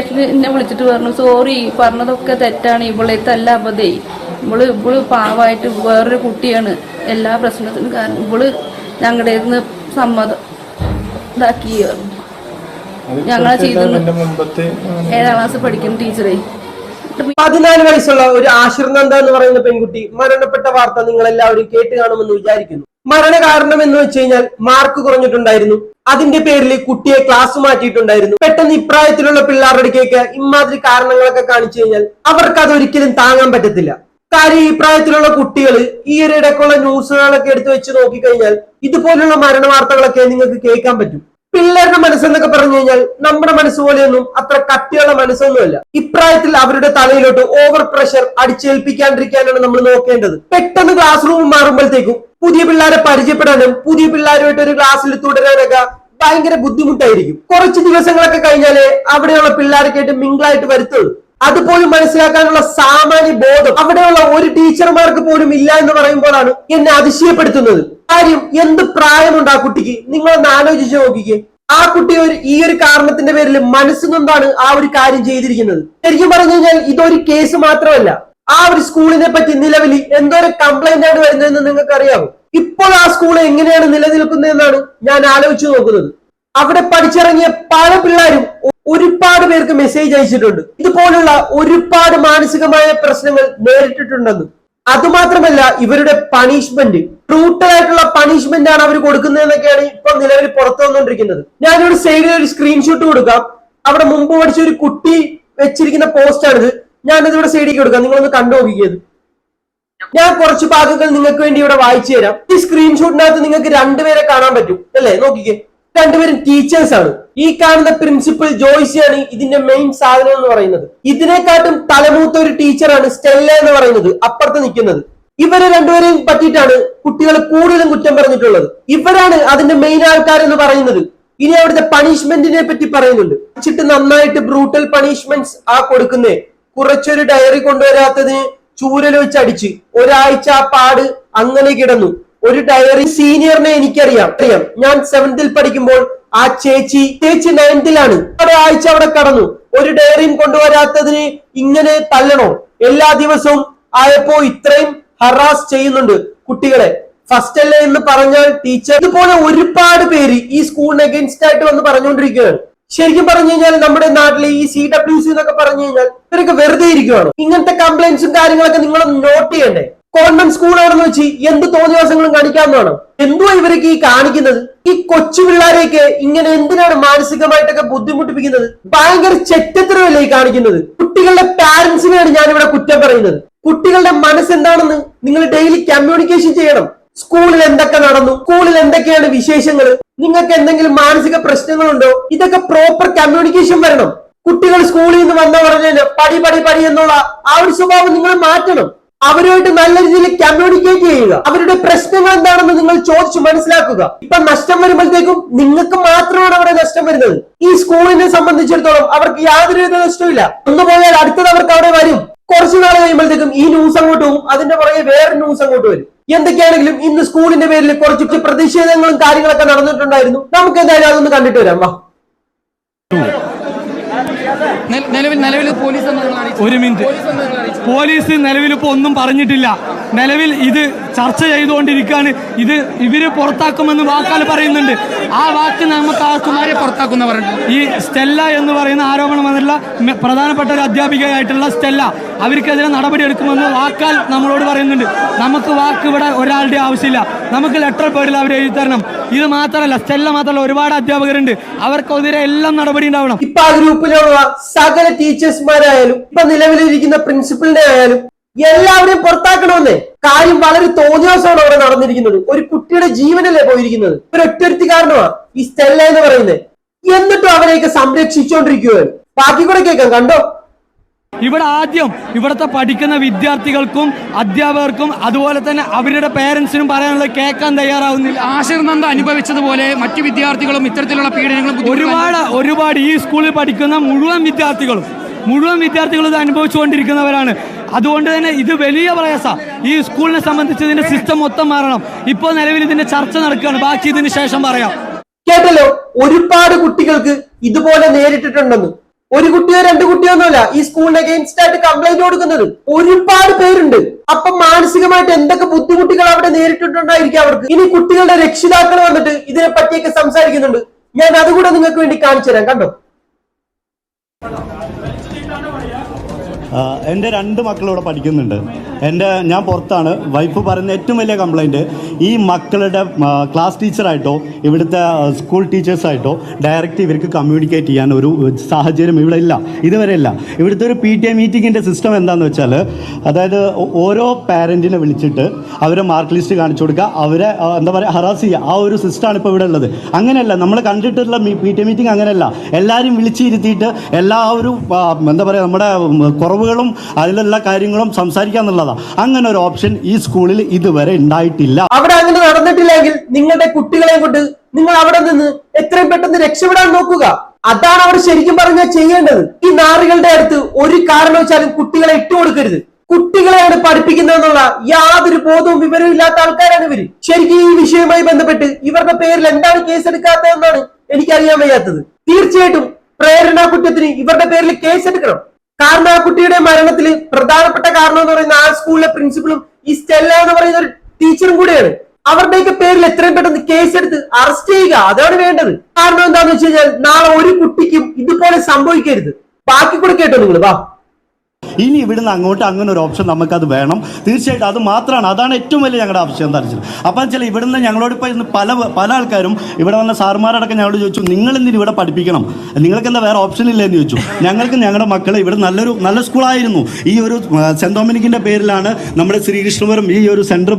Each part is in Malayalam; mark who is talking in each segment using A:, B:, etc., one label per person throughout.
A: എന്നെ വിളിച്ചിട്ട് പറഞ്ഞു സോറി പറഞ്ഞതൊക്കെ തെറ്റാണ്. ഇവളേത്തല്ല അബദ്ധേ. ഇവൾ ഇവൾ പാവായിട്ട് വേറൊരു കുട്ടിയാണ്. എല്ലാ പ്രശ്നത്തിനും കാരണം ഇവൾ ഞങ്ങളുടെ നിന്ന് സമ്മതം ഇതാക്കി ഞങ്ങളെ ചെയ്തു
B: മുമ്പത്തെ
A: ഏഴാം ക്ലാസ് പഠിക്കുന്ന ടീച്ചറേ.
C: പതിനാല് വയസ്സുള്ള ഒരു ആശിർനന്ദ എന്ന് പറയുന്ന പെൺകുട്ടി മരണപ്പെട്ട വാർത്ത നിങ്ങൾ എല്ലാവരും കേട്ട് കാണുമെന്ന് വിചാരിക്കുന്നു. മരണ കാരണം എന്ന് വെച്ച് കഴിഞ്ഞാൽ മാർക്ക് കുറഞ്ഞിട്ടുണ്ടായിരുന്നു. അതിന്റെ പേരിൽ കുട്ടിയെ ക്ലാസ് മാറ്റിയിട്ടുണ്ടായിരുന്നു. പെട്ടെന്ന് ഇപ്രായത്തിലുള്ള പിള്ളേരുടെ അടുക്കേക്ക് ഇമാതിരി കാരണങ്ങളൊക്കെ കാണിച്ചു കഴിഞ്ഞാൽ അവർക്ക് അത് ഒരിക്കലും താങ്ങാൻ പറ്റത്തില്ല. കാര്യം ഈ പ്രായത്തിലുള്ള കുട്ടികൾ ഈ ഒരു ഇടയ്ക്കുള്ള ന്യൂസുകളൊക്കെ എടുത്തു വെച്ച് നോക്കിക്കഴിഞ്ഞാൽ ഇതുപോലുള്ള മരണ വാർത്തകളൊക്കെ നിങ്ങൾക്ക് കേൾക്കാൻ പറ്റും. പിള്ളേരുടെ മനസ്സെന്നൊക്കെ പറഞ്ഞു കഴിഞ്ഞാൽ നമ്മുടെ മനസ്സ് പോലെയൊന്നും അത്ര കട്ടിയുള്ള മനസ്സൊന്നുമല്ല. ഇപ്രായത്തിൽ അവരുടെ തലയിലോട്ട് ഓവർ പ്രഷർ അടിച്ചേൽപ്പിക്കാണ്ടിരിക്കാനാണ് നമ്മൾ നോക്കേണ്ടത്. പെട്ടെന്ന് ക്ലാസ് റൂം മാറുമ്പോഴത്തേക്കും പുതിയ പിള്ളേരെ പരിചയപ്പെടാനും പുതിയ പിള്ളേരുമായിട്ട് ഒരു ക്ലാസ്സിൽ തുടരാനൊക്കെ ഭയങ്കര ബുദ്ധിമുട്ടായിരിക്കും. കുറച്ച് ദിവസങ്ങളൊക്കെ കഴിഞ്ഞാലേ അവിടെയുള്ള പിള്ളേരൊക്കെയായിട്ട് മിങ്കിളായിട്ട് വരുത്തുള്ളൂ. അതുപോലും മനസ്സിലാക്കാനുള്ള സാമാന്യ ബോധം അവിടെയുള്ള ഒരു ടീച്ചർമാർക്ക് പോലും ഇല്ല എന്ന് പറയുമ്പോഴാണ് എന്നെ അതിശയപ്പെടുത്തുന്നത്. കാര്യം എന്ത് പ്രായമുണ്ട് ആ കുട്ടിക്ക്? നിങ്ങളൊന്ന് ആലോചിച്ച് നോക്കിക്കേ. ആ കുട്ടി ഒരു ഈ ഒരു കാരണത്തിന്റെ പേരിൽ മനസ്സുകൊണ്ടാണ് ആ ഒരു കാര്യം ചെയ്തിരിക്കുന്നത്. ശരിക്കും പറഞ്ഞു കഴിഞ്ഞാൽ ഇതൊരു കേസ് മാത്രമല്ല. ആ ഒരു സ്കൂളിനെ പറ്റി നിലവിൽ എന്തോരം കംപ്ലൈന്റ് ആണ് വരുന്നതെന്ന് നിങ്ങൾക്ക് അറിയാമോ ഇപ്പോൾ ആ സ്കൂൾ എങ്ങനെയാണ് നിലനിൽക്കുന്നതെന്നാണ് ഞാൻ ആലോചിച്ചു നോക്കുന്നത്. അവിടെ പഠിച്ചിറങ്ങിയ പല പിള്ളേരും ഒരുപാട് പേർക്ക് മെസ്സേജ് അയച്ചിട്ടുണ്ട്. ഇതുപോലുള്ള ഒരുപാട് മാനസികമായ പ്രശ്നങ്ങൾ നേരിട്ടിട്ടുണ്ടെന്ന്. അതുമാത്രമല്ല ഇവരുടെ പണിഷ്മെന്റ് ട്രൂട്ടൽ ആയിട്ടുള്ള പണിഷ്മെന്റ് ആണ് അവർ കൊടുക്കുന്നതെന്നൊക്കെയാണ് ഇപ്പൊ നിലവിൽ പുറത്തു വന്നുകൊണ്ടിരിക്കുന്നത് ഞാനിവിടെ സൈഡിൽ ഒരു സ്ക്രീൻഷോട്ട് കൊടുക്കാം. അവിടെ മുമ്പ് പഠിച്ച ഒരു കുട്ടി വെച്ചിരിക്കുന്ന പോസ്റ്റ് ആണിത്. ഞാനത് ഇവിടെ സൈഡിലേക്ക് കൊടുക്കാം. നിങ്ങളൊന്ന് കണ്ടു നോക്കിയത് ഞാൻ കുറച്ച് ഭാഗങ്ങൾ നിങ്ങൾക്ക് വേണ്ടി ഇവിടെ വായിച്ചു തരാം. ഈ സ്ക്രീൻഷോട്ടിനകത്ത് നിങ്ങൾക്ക് രണ്ടുപേരെ കാണാൻ പറ്റും. അല്ലേ? നോക്കിക്കേ. രണ്ടുപേരും ടീച്ചേഴ്സ് ആണ്. ഈ കാണുന്ന പ്രിൻസിപ്പൽ ജോയ്സിയാണ് ഇതിന്റെ മെയിൻ സാധനം എന്ന് പറയുന്നത്. ഇതിനെക്കാട്ടും തലമൂത്ത ഒരു ടീച്ചറാണ് സ്റ്റെല്ല എന്ന് പറയുന്നത് അപ്പുറത്ത് നിൽക്കുന്നത്. ഇവരെ രണ്ടുപേരെയും പറ്റിയിട്ടാണ് കുട്ടികൾ കൂടുതലും കുറ്റം പറഞ്ഞിട്ടുള്ളത്. ഇവരാണ് അതിന്റെ മെയിൻ ആൾക്കാരെന്ന് പറയുന്നത്. ഇനി അവിടുത്തെ പണിഷ്മെന്റിനെ പറ്റി പറയുന്നുണ്ട്. വെച്ചിട്ട് നന്നായിട്ട് ബ്രൂട്ടൽ പണിഷ്മെന്റ്സ് ആ കൊടുക്കുന്നേ. കുറച്ചൊരു ഡയറി കൊണ്ടുവരാത്തതിന് ചൂരൽ വെച്ച് അടിച്ച്. ഒരാഴ്ച ആ പാട് അങ്ങനെ കിടന്നു. ഒരു ഡയറി സീനിയറിനെ എനിക്കറിയാം. അറിയാം. ഞാൻ സെവന്തിൽ പഠിക്കുമ്പോൾ ആ ചേച്ചി ചേച്ചി നയൻത്തിലാണ് ഒരാഴ്ച അവിടെ കടന്നു. ഒരു ഡയറിയും കൊണ്ടുവരാത്തതിന് ഇങ്ങനെ തല്ലണോ? എല്ലാ ദിവസവും ആയപ്പോ ഇത്രയും ഹറാസ് ചെയ്യുന്നുണ്ട് കുട്ടികളെ. ഫസ്റ്റ് അല്ലേ എന്ന് പറഞ്ഞാൽ ടീച്ചർ ഇതുപോലെ ഒരുപാട് പേര് ഈ സ്കൂളിന് അഗേൻസ്റ്റ് ആയിട്ട് വന്ന് പറഞ്ഞുകൊണ്ടിരിക്കുകയാണ്. ശരിക്കും പറഞ്ഞു കഴിഞ്ഞാൽ നമ്മുടെ നാട്ടിലെ ഈ സി ഡബ്ല്യു സി എന്നൊക്കെ പറഞ്ഞു കഴിഞ്ഞാൽ ഇവരൊക്കെ വെറുതെ ഇരിക്കുവാണ്. ഇങ്ങനത്തെ കംപ്ലൈൻസും കാര്യങ്ങളൊക്കെ നിങ്ങൾ നോട്ട് ചെയ്യണ്ടേ? കോൺവെന്റ് സ്കൂളാണെന്ന് വെച്ച് എന്ത് തോന്നിവാസങ്ങളും കാണിക്കാമെന്നാണ് എന്തോ ഇവരൊക്കെ ഈ കാണിക്കുന്നത്? ഈ കൊച്ചു പിള്ളേരെയൊക്കെ ഇങ്ങനെ എന്തിനാണ് മാനസികമായിട്ടൊക്കെ ബുദ്ധിമുട്ടിപ്പിക്കുന്നത്? ഭയങ്കര ചെറ്റത്തരമല്ലേ ഈ കാണിക്കുന്നത്? കുട്ടികളുടെ പാരന്റ്സിനെയാണ് ഞാൻ ഇവിടെ കുറ്റം പറയുന്നത്. കുട്ടികളുടെ മനസ്സെന്താണെന്ന് നിങ്ങൾ ഡെയിലി കമ്മ്യൂണിക്കേഷൻ ചെയ്യണം. സ്കൂളിൽ എന്തൊക്കെ നടന്നു? സ്കൂളിൽ എന്തൊക്കെയാണ് വിശേഷങ്ങൾ നിങ്ങൾക്ക് എന്തെങ്കിലും മാനസിക പ്രശ്നങ്ങളുണ്ടോ? ഇതൊക്കെ പ്രോപ്പർ കമ്മ്യൂണിക്കേഷൻ വരണം. കുട്ടികൾ സ്കൂളിൽ നിന്ന് വന്ന പറഞ്ഞു പടി പടി പടി എന്നുള്ള ആ ഒരു സ്വഭാവം നിങ്ങൾ മാറ്റണം. അവരുമായിട്ട് നല്ല രീതിയിൽ കമ്മ്യൂണിക്കേറ്റ് ചെയ്യുക. അവരുടെ പ്രശ്നങ്ങൾ എന്താണെന്ന് നിങ്ങൾ ചോദിച്ചു മനസ്സിലാക്കുക. ഇപ്പൊ നഷ്ടം വരുമ്പോഴത്തേക്കും നിങ്ങൾക്ക് മാത്രമാണ് അവിടെ നഷ്ടം വരുന്നത്. ഈ സ്കൂളിനെ സംബന്ധിച്ചിടത്തോളം അവർക്ക് യാതൊരു വിധ നഷ്ടമില്ല ഒന്ന് പോയാൽ അടുത്തത് അവർക്ക് അവിടെ വരും. കുറച്ചു നാൾ കഴിയുമ്പോഴത്തേക്കും ഈ ന്യൂസ് അങ്ങോട്ട് പോകും. അതിന്റെ പുറകെ വേറെ ന്യൂസ് അങ്ങോട്ട് വരും. എന്തൊക്കെയാണെങ്കിലും ഇന്ന് സ്കൂളിന്റെ പേരിൽ കുറച്ച് പ്രതിഷേധങ്ങളും കാര്യങ്ങളൊക്കെ നടന്നിട്ടുണ്ടായിരുന്നു. നമുക്ക് എന്തായാലും അതൊന്ന് കണ്ടിട്ട് വരാം. വാ.
D: നില- നിലവിൽ നിലവിൽ പോലീസ്.
E: ഒരു മിനിറ്റ്.
D: പോലീസ്
E: ഇപ്പോൾ ഒന്നും പറഞ്ഞിട്ടില്ല. നിലവിൽ ഇത് ചർച്ച ചെയ്തുകൊണ്ടിരിക്കുകയാണ്. ഇത് ഇവർ പുറത്താക്കുമെന്ന് വാക്കാൽ പറയുന്നുണ്ട്. ആ വാക്ക് നമുക്ക് ആർക്കും
D: പുറത്താക്കുന്നവർ.
E: ഈ സ്റ്റെല്ല എന്ന് പറയുന്ന ആരോപണം വന്നിട്ടുള്ള പ്രധാനപ്പെട്ട ഒരു അധ്യാപികയായിട്ടുള്ള സ്റ്റെല്ല. അവർക്കെതിരെ നടപടി എടുക്കുമെന്ന് വാക്കാൽ നമ്മളോട് പറയുന്നുണ്ട്. നമുക്ക് വാക്ക് ഇവിടെ ഒരാളുടെ ആവശ്യമില്ല. നമുക്ക് ലെറ്റർ പേരിൽ അവർ എഴുതി തരണം. ഇത് മാത്രമല്ല സ്റ്റെല്ല മാത്രമല്ല ഒരുപാട് അധ്യാപകരുണ്ട്. അവർക്കെതിരെ എല്ലാം നടപടി ഉണ്ടാവണം.
C: ഇപ്പൊ ആ ഗ്രൂപ്പിലുള്ള സകല ടീച്ചേഴ്സ്മാരായാലും ഇപ്പൊ നിലവിലിരിക്കുന്ന പ്രിൻസിപ്പലിനെ ആയാലും എല്ലാവരെയും പുറത്താക്കണമെന്നേ കാര്യം വളരെ തോന്നിയാസമാണ് അവിടെ നടന്നിരിക്കുന്നത്. ഒരു കുട്ടിയുടെ ജീവനല്ലേ പോയിരിക്കുന്നത്? ഒരു ഒറ്റൊരുത്തി കാരണമാ ഈ സ്റ്റെല്ല എന്ന് പറയുന്നത്. എന്നിട്ടും അവരെയൊക്കെ സംരക്ഷിച്ചുകൊണ്ടിരിക്കുകയാണ്. ബാക്കി കൂടെ കേൾക്കാം കണ്ടോ?
E: ഇവിടെ ആദ്യം ഇവിടുത്തെ പഠിക്കുന്ന വിദ്യാർത്ഥികൾക്കും അധ്യാപകർക്കും അതുപോലെ തന്നെ അവരുടെ പേരൻസിനും പറയാനുള്ളത് കേൾക്കാൻ തയ്യാറാവുന്നില്ല.
D: ആശീർനന്ദ അനുഭവിച്ചതുപോലെ മറ്റു വിദ്യാർത്ഥികളും ഇത്തരത്തിലുള്ള പീഡനങ്ങളും
E: ഒരുപാട് ഒരുപാട് ഈ സ്കൂളിൽ പഠിക്കുന്ന മുഴുവൻ വിദ്യാർത്ഥികളും മുഴുവൻ വിദ്യാർത്ഥികളും ഇത് അനുഭവിച്ചുകൊണ്ടിരിക്കുന്നവരാണ്. അതുകൊണ്ട് തന്നെ ഇത് വലിയ പ്രയാസമാണ് ഈ സ്കൂളിനെ സംബന്ധിച്ച് ഇതിന്റെ സിസ്റ്റം മൊത്തം മാറണം. ഇപ്പോൾ നിലവിൽ ഇതിന്റെ ചർച്ച നടക്കുകയാണ്. ബാക്കി ഇതിന് ശേഷം പറയാം.
C: കേട്ടല്ലോ? ഒരുപാട് കുട്ടികൾക്ക് ഇതുപോലെ നേരിട്ടിട്ടുണ്ടെന്ന്. ഒരു കുട്ടിയോ രണ്ട് കുട്ടിയോ ഒന്നുമല്ല ഈ സ്കൂളിന് അഗേൻസ്റ്റ് ആയിട്ട് കംപ്ലൈന്റ് കൊടുക്കുന്നത് ഒരുപാട് പേരുണ്ട്. അപ്പൊ മാനസികമായിട്ട് എന്തൊക്കെ ബുദ്ധിമുട്ടുകൾ അവിടെ നേരിട്ടിട്ടുണ്ടായിരിക്കും അവർക്ക്? ഇനി കുട്ടികളുടെ രക്ഷിതാക്കൾ വന്നിട്ട് ഇതിനെ പറ്റിയൊക്കെ സംസാരിക്കുന്നുണ്ട്. ഞാൻ അതുകൂടെ നിങ്ങൾക്ക് വേണ്ടി കാണിച്ചു തരാം. കണ്ടോ?
B: എന്റെ രണ്ട് മക്കൾ ഇവിടെ പഠിക്കുന്നുണ്ട്. എന്റെ ഞാൻ പുറത്താണ്. വൈഫ് പറയുന്ന ഏറ്റവും വലിയ കംപ്ലൈന്റ് ഈ മക്കളുടെ ക്ലാസ് ടീച്ചറായിട്ടോ ഇവിടുത്തെ സ്കൂൾ ടീച്ചേഴ്സായിട്ടോ ഡയറക്റ്റ് ഇവർക്ക് കമ്മ്യൂണിക്കേറ്റ് ചെയ്യാൻ ഒരു സാഹചര്യം ഇവിടെ ഇല്ല. ഇതുവരെ ഇല്ല. ഇവിടുത്തെ ഒരു പി ടി എ മീറ്റിങ്ങിന്റെ സിസ്റ്റം എന്താണെന്ന് വെച്ചാൽ അതായത് ഓരോ പാരന്റിനെ വിളിച്ചിട്ട് അവരെ മാർക്ക് ലിസ്റ്റ് കാണിച്ചു കൊടുക്കുക. അവരെ എന്താ പറയുക ഹറാസ് ചെയ്യുക. ആ ഒരു സിസ്റ്റമാണ് ഇപ്പോൾ ഇവിടെ ഉള്ളത്. അങ്ങനെയല്ല നമ്മൾ കണ്ടിട്ടുള്ള പി ടി എ മീറ്റിംഗ് അങ്ങനെയല്ല. എല്ലാവരും വിളിച്ചിരുത്തിയിട്ട് എല്ലാ ഒരു എന്താ പറയുക നമ്മുടെ കുറവുകളും അതിലുള്ള കാര്യങ്ങളും സംസാരിക്കുക എന്നുള്ളതാണ് അങ്ങനെ ഒരു ഓപ്ഷൻ ഈ സ്കൂളിൽ ഇതുവരെ ഉണ്ടായിട്ടില്ല.
C: അവിടെ അങ്ങനെ നടന്നിട്ടില്ലെങ്കിൽ നിങ്ങളുടെ കുട്ടികളെ കൊണ്ട് നിങ്ങൾ അവിടെ നിന്ന് എത്രയും പെട്ടെന്ന് രക്ഷപ്പെടാൻ നോക്കുക. അതാണ് അവർ ശരിക്കും പറഞ്ഞാൽ ചെയ്യേണ്ടത്. ഈ നാറുകളുടെ അടുത്ത് ഒരു കാരണവശാലും കുട്ടികളെ ഇട്ടുകൊടുക്കരുത് കുട്ടികളെയാണ് പഠിപ്പിക്കുന്നതെന്നുള്ള യാതൊരു ബോധവും വിവരവും ഇല്ലാത്ത ആൾക്കാരാണ് ഇവർ. ശരിക്കും ഈ വിഷയവുമായി ബന്ധപ്പെട്ട് ഇവരുടെ പേരിൽ എന്താണ് കേസ് എടുക്കാത്തതെന്നാണ് എനിക്കറിയാൻ വയ്യാത്തത്. തീർച്ചയായിട്ടും പ്രേരണ കുറ്റത്തിന് ഇവരുടെ പേരിൽ കേസ് എടുക്കണം കാരണം ആ കുട്ടിയുടെ മരണത്തിൽ പ്രധാനപ്പെട്ട കാരണം എന്ന് പറയുന്ന ആ സ്കൂളിലെ പ്രിൻസിപ്പളും ഈ സ്റ്റെല്ല എന്ന് പറയുന്ന ഒരു ടീച്ചറും കൂടിയാണ്. അവരുടെയൊക്കെ പേരിൽ എത്രയും പെട്ടെന്ന് കേസ് എടുത്ത് അറസ്റ്റ് ചെയ്യുക. അതാണ് വേണ്ടത്. കാരണം എന്താന്ന് വെച്ച് കഴിഞ്ഞാൽ നാളെ ഒരു കുട്ടിക്കും ഇതുപോലെ സംഭവിക്കരുത്. ബാക്കി കൂടെ കേട്ടോ നിങ്ങൾ വാ.
B: ഇനി ഇവിടുന്ന് അങ്ങോട്ട് അങ്ങനെ ഒരു ഓപ്ഷൻ നമുക്കത് വേണം. തീർച്ചയായിട്ടും അത് മാത്രമാണ്. അതാണ് ഏറ്റവും വലിയ ഞങ്ങളുടെ ആവശ്യം എന്താ വെച്ചാൽ. അപ്പം വെച്ചാൽ ഇവിടുന്ന് ഞങ്ങളോട് ഇപ്പോൾ ഇന്ന് പല പല ആൾക്കാരും ഇവിടെ വന്ന സാർമാരടക്കം ഞങ്ങളോട് ചോദിച്ചു നിങ്ങൾ എന്തിനു ഇവിടെ പഠിപ്പിക്കണം. നിങ്ങൾക്ക് എന്താ വേറെ ഓപ്ഷൻ ഇല്ല എന്ന് ചോദിച്ചു. ഞങ്ങൾക്ക് ഞങ്ങളുടെ മക്കളെ ഇവിടെ നല്ലൊരു നല്ല സ്കൂളായിരുന്നു ഈ ഒരു ആ, സെന്റ് ഡൊമിനിക്കിന്റെ പേരിലാണ് നമ്മുടെ ശ്രീകൃഷ്ണപുരം ഈ ഒരു സെന്റർ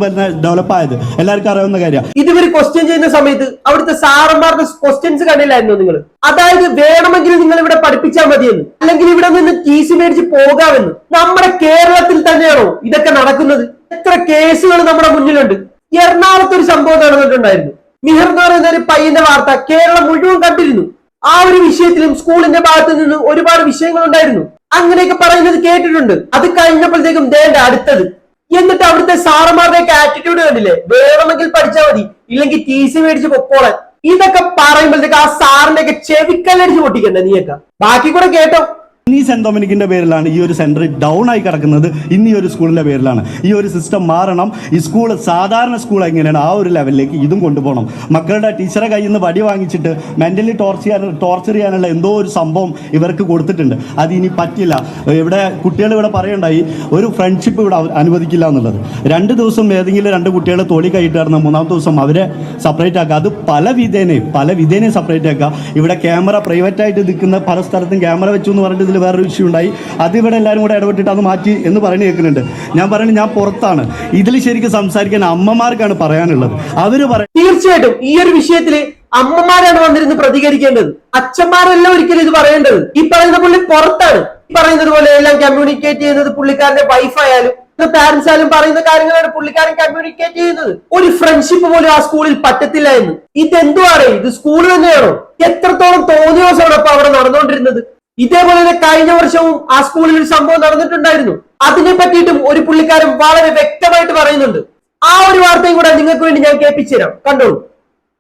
B: ഡെവലപ്പ് ആയത്. എല്ലാവർക്കും അറിയാവുന്ന കാര്യമാണ്
C: ഇതുവരെ ക്വസ്റ്റ്യൻ ചെയ്യുന്ന സമയത്ത് അവിടുത്തെ സാറന്മാരുടെ ക്വസ്റ്റ്യൻസ് കണ്ടില്ലായിരുന്നു നിങ്ങൾ? അതായത് വേണമെങ്കിൽ നിങ്ങൾ ഇവിടെ പഠിപ്പിച്ചാൽ മതിയെന്ന്. അല്ലെങ്കിൽ ഇവിടെ നിന്ന് ടി സി മേടിച്ച് പോകാമെന്ന്. നമ്മുടെ കേരളത്തിൽ തന്നെയാണോ ഇതൊക്കെ നടക്കുന്നത്? എത്ര കേസുകൾ നമ്മുടെ മുന്നിലുണ്ട്. എറണാകുളത്ത് ഒരു സംഭവം നടന്നിട്ടുണ്ടായിരുന്നു. മിഹർ എന്ന് പറയുന്ന ഒരു പയ്യന്റെ വാർത്ത കേരളം മുഴുവൻ കണ്ടിരുന്നു. ആ ഒരു വിഷയത്തിലും സ്കൂളിന്റെ ഭാഗത്ത് നിന്ന് ഒരുപാട് വിഷയങ്ങൾ ഉണ്ടായിരുന്നു. അങ്ങനെയൊക്കെ പറയുന്നത് കേട്ടിട്ടുണ്ട്. അത് കഴിഞ്ഞപ്പോഴത്തേക്കും ദേണ്ട അടുത്തത്. എന്നിട്ട് അവിടുത്തെ സാറന്മാരുടെയൊക്കെ ആറ്റിറ്റ്യൂഡ് കണ്ടില്ലേ? വേണമെങ്കിൽ പഠിച്ചാൽ മതി. ഇല്ലെങ്കിൽ ടി സി മേടിച്ച് പൊക്കോളാൻ. ഇതൊക്കെ പറയുമ്പോഴത്തേക്ക് ആ സാറിന്റെ ഒക്കെ ചെവിക്കല്ലടിച്ച് പൊട്ടിക്കണ്ടേ നീയൊക്കെ. ബാക്കി കൂടെ കേട്ടോ.
B: ഇന്ന് ഈ സെന്റ് ഡൊമിനിക്കിന്റെ പേരിലാണ് ഈ ഒരു സെന്റർ ഡൗൺ ആയി കിടക്കുന്നത്. ഇന്ന് ഒരു സ്കൂളിന്റെ പേരിലാണ്. ഈ ഒരു സിസ്റ്റം മാറണം. ഈ സ്കൂൾ സാധാരണ സ്കൂൾ എങ്ങനെയാണ്? ആ ഒരു ലെവലിലേക്ക് ഇതും കൊണ്ടുപോകണം. മക്കളുടെ ടീച്ചറെ കയ്യിൽ നിന്ന് വടി വാങ്ങിച്ചിട്ട് മെന്റലി ടോർച്ചർ ചെയ്യാൻ ടോർച്ചർ ചെയ്യാനുള്ള എന്തോ ഒരു സംഭവം ഇവർക്ക് കൊടുത്തിട്ടുണ്ട്. അത് ഇനി പറ്റില്ല. ഇവിടെ കുട്ടികൾ ഇവിടെ പറയണ്ടായി ഒരു ഫ്രണ്ട്ഷിപ്പ് ഇവിടെ അനുവദിക്കില്ല എന്നുള്ളത്. രണ്ട് ദിവസം ഏതെങ്കിലും രണ്ട് കുട്ടികളെ തോളി കൈയിട്ട് മൂന്നാമത്തെ ദിവസം അവരെ സെപ്പറേറ്റ് ആക്കുക. അത് പല വിധേനയും പല വിധേനയും സെപ്പറേറ്റ് ആക്കുക. ഇവിടെ ക്യാമറ പ്രൈവറ്റ് ആയിട്ട് നിൽക്കുന്ന പല സ്ഥലത്തും ക്യാമറ വെച്ചു എന്ന് പറഞ്ഞിട്ട് ഇതിൽ വേറൊരു ഇഷ്യൂ ഉണ്ടായി. അതിവിടെ എല്ലാവരും കൂടെ ഇടപെട്ടിട്ട് അത് മാറ്റി എന്ന് പറഞ്ഞു കേൾക്കുന്നുണ്ട്. ഞാൻ പറയുന്നത് ഞാൻ പുറത്താണ്. ഇതിൽ ശരിക്കും സംസാരിക്കാൻ അമ്മമാർക്കാണ് പറയാനുള്ളത്. അവർ പറ
C: തീർച്ചയായിട്ടും ഈ ഒരു വിഷയത്തിൽ അമ്മമാരാണ് വന്നിരുന്ന് പ്രതികരിക്കേണ്ടത്. അച്ഛന്മാരല്ല ഒരിക്കലും ഇത് പറയേണ്ടത്. ഈ പറയുന്ന പുള്ളി പുറത്താണ്. ഈ പറയുന്നത് പോലെ എല്ലാം കമ്മ്യൂണിക്കേറ്റ് ചെയ്യുന്നത് പുള്ളിക്കാരന്റെ വൈഫായാലും പാരന്റ്സ് ആയാലും പറയുന്ന കാര്യങ്ങളാണ് പുള്ളിക്കാരൻ കമ്മ്യൂണിക്കേറ്റ് ചെയ്യുന്നത്. ഒരു ഫ്രണ്ട്ഷിപ്പ് പോലും ആ സ്കൂളിൽ പറ്റത്തില്ല എന്ന്. ഇതെന്തുവാണ്? ഇത് സ്കൂൾ തന്നെയാണോ? എത്രത്തോളം തോന്നിയോസോടൊപ്പം അവിടെ നടന്നുകൊണ്ടിരുന്നത്? ഇതേപോലെ തന്നെ കഴിഞ്ഞ വർഷവും ആ സ്കൂളിൽ ഒരു സംഭവം നടന്നിട്ടുണ്ടായിരുന്നു. അതിനെ പറ്റിയിട്ടും ഒരു പുള്ളിക്കാരൻ വളരെ വ്യക്തമായിട്ട് പറയുന്നുണ്ട്. ആ ഒരു വാർത്തയും കൂടെ നിങ്ങൾക്ക് വേണ്ടി ഞാൻ കേൾപ്പിച്ചു തരാം കണ്ടോളൂ.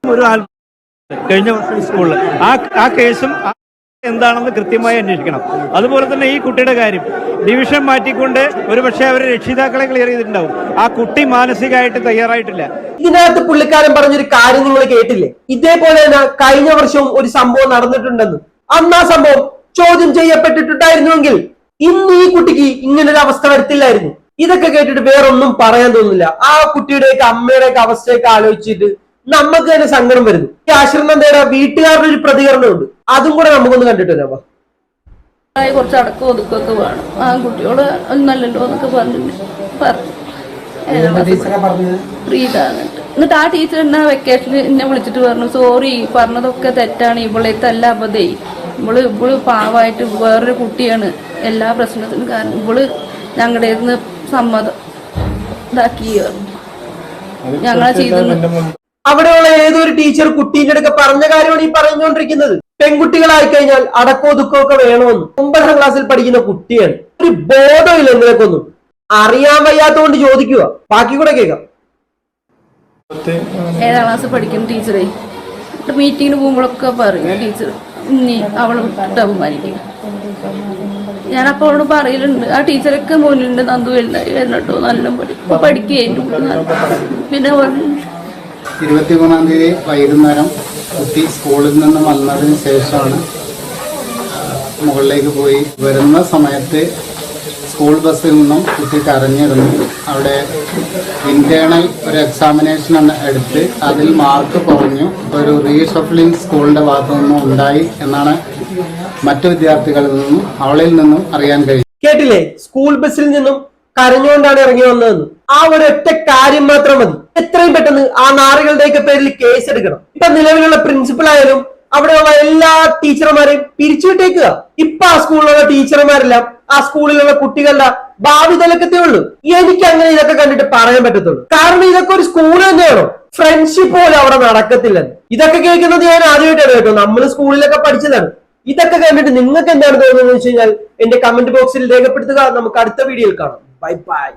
F: ഒരു കഴിഞ്ഞ വർഷം സ്കൂളിൽ ആ ആ കേസും എന്താണെന്ന് കൃത്യമായി അന്വേഷിക്കണം. അതുപോലെ തന്നെ ഈ കുട്ടിയുടെ കാര്യം. ഡിവിഷൻ മാറ്റിക്കൊണ്ട് ഒരുപക്ഷെ അവരെ രക്ഷിതാക്കളെ ക്ലിയർ ചെയ്തിട്ടുണ്ടാവും. ആ കുട്ടി മാനസികമായിട്ട് തയ്യാറായിട്ടില്ല.
C: ഇതിനകത്ത് പുള്ളിക്കാരൻ പറഞ്ഞൊരു കാര്യം നിങ്ങൾ കേട്ടില്ലേ? ഇതേപോലെ തന്നെ കഴിഞ്ഞ വർഷവും ഒരു സംഭവം നടന്നിട്ടുണ്ടെന്ന്. അന്ന് ആ സംഭവം ചോദ്യം ചെയ്യപ്പെട്ടിട്ടുണ്ടായിരുന്നുവെങ്കിൽ ഇന്ന് ഈ കുട്ടിക്ക് ഇങ്ങനെ ഒരു അവസ്ഥ വരത്തില്ലായിരുന്നു. ഇതൊക്കെ കേട്ടിട്ട് വേറൊന്നും പറയാൻ തോന്നുന്നില്ല. ആ കുട്ടിയുടെയൊക്കെ അമ്മയുടെയൊക്കെ അവസ്ഥയൊക്കെ ആലോചിച്ചിട്ട് നമുക്ക് തന്നെ സങ്കടം വരുന്നു. ഈ ആശ്രമന്തയുടെ വീട്ടുകാരുടെ ഒരു പ്രതികരണമുണ്ട്. അതും കൂടെ നമുക്കൊന്ന് കണ്ടിട്ട് വരാം
A: കുറച്ച് അടക്കം ഒതുക്കൊക്കെ വേണം. ആ കുട്ടിയോട് നല്ലല്ലോ എന്നൊക്കെ പറഞ്ഞു. പറഞ്ഞു എന്നിട്ട് ആ ടീച്ചർ എന്നാ വെക്കേഷനിൽ എന്നെ വിളിച്ചിട്ട് പറഞ്ഞു സോറി പറഞ്ഞതൊക്കെ തെറ്റാണ്. ഇവളെ തല്ല അബദ്ധേ. ഇവൾ ഇവൾ പാവമായിട്ട് വേറൊരു കുട്ടിയാണ്. എല്ലാ പ്രശ്നത്തിനും കാരണം ഇവൾ ഞങ്ങളുടെ നിന്ന് സമ്മതം ഇതാക്കി. ഞങ്ങളെ ചെയ്തു
C: അവിടെയുള്ള ഏതൊരു ടീച്ചർ കുട്ടീന്റെ അടുക്ക പറഞ്ഞ കാര്യമാണ് ഈ പറഞ്ഞുകൊണ്ടിരിക്കുന്നത്? പെൺകുട്ടികളായി കഴിഞ്ഞാൽ അടക്കോ ദുഃഖമോ ഒക്കെ വേണമെന്ന്. ഒമ്പതാം ക്ലാസ്സിൽ പഠിക്കുന്ന കുട്ടിയാണ്. ഒരു ബോധമില്ല എന്തിനൊക്കൊന്നും. അറിയാൻ വയ്യാത്തോണ്ട് ചോദിക്കുക. ബാക്കി കൂടെ കേൾക്കാം.
A: ഏഴാം ക്ലാസ് പഠിക്കുന്ന ടീച്ചറെ മീറ്റിങ്ങിന് പോകുമ്പോഴൊക്കെ പറയും ടീച്ചർ ഇനി അവളെ വിട്ടിട്ട് അപമാനിക്കും ഞാനപ്പോ അവളോട് പറയലുണ്ട് ആ ടീച്ചറൊക്കെ മുന്നിലുണ്ട് നന്ദു എന്നിട്ടോ നല്ല പഠിക്കും പഠിക്കുകയായിരുന്നു പിന്നെ
G: ഇരുപത്തിമൂന്നാം തീയതി വൈകുന്നേരം കുട്ടി സ്കൂളിൽ നിന്ന് വന്നതിന് ശേഷമാണ് മുകളിലേക്ക് പോയി. വരുന്ന സമയത്ത് സ്കൂൾ ബസ്സിൽ നിന്നും കുട്ടി കരഞ്ഞിരുന്നു അവിടെ ഇന്റേണൽ ഒരു എക്സാമിനേഷൻ എടുത്ത് അതിൽ മാർക്ക് കുറഞ്ഞു. ഒരു റീഷഫ്ലിംഗ് സ്കൂളിന്റെ ഭാഗത്തു നിന്നും ഉണ്ടായി എന്നാണ് മറ്റു വിദ്യാർത്ഥികളിൽ നിന്നും അവളിൽ നിന്നും അറിയാൻ കഴിഞ്ഞു
C: കേട്ടില്ലേ? സ്കൂൾ ബസ്സിൽ നിന്നും കരഞ്ഞുകൊണ്ടാണ് ഇറങ്ങി വന്നതെന്ന്. ആ ഒരു ഒറ്റ കാര്യം മാത്രം മതി. എത്രയും പെട്ടെന്ന് ആ നാറുകളുടെയൊക്കെ പേരിൽ കേസ് എടുക്കണം. ഇപ്പൊ നിലവിലുള്ള പ്രിൻസിപ്പൽ ആയാലും അവിടെയുള്ള എല്ലാ ടീച്ചർമാരെയും പിരിച്ചുവിട്ടേക്കുക. ഇപ്പൊ ആ സ്കൂളിലുള്ള ടീച്ചർമാരെല്ലാം ആ സ്കൂളിലുള്ള കുട്ടികളുടെ ഭാവി തലക്കത്തേ ഉള്ളൂ. എനിക്ക് അങ്ങനെ ഇതൊക്കെ കണ്ടിട്ട് പറയാൻ പറ്റത്തുള്ളൂ. കാരണം ഇതൊക്കെ ഒരു സ്കൂൾ തന്നെയാണോ? ഫ്രണ്ട്ഷിപ്പ് പോലും അവിടെ നടക്കത്തില്ലെന്ന് ഇതൊക്കെ കേൾക്കുന്നത് ഞാൻ ആദ്യമായിട്ടാണ് കേട്ടോ. നമ്മൾ സ്കൂളിലൊക്കെ പഠിച്ചതാണ്. ഇതൊക്കെ കണ്ടിട്ട് നിങ്ങൾക്ക് എന്താണ് തോന്നുന്നത് വെച്ച് കഴിഞ്ഞാൽ എന്റെ കമന്റ് ബോക്സിൽ രേഖപ്പെടുത്തുക. നമുക്ക് അടുത്ത വീഡിയോയിൽ കാണാം. Bye bye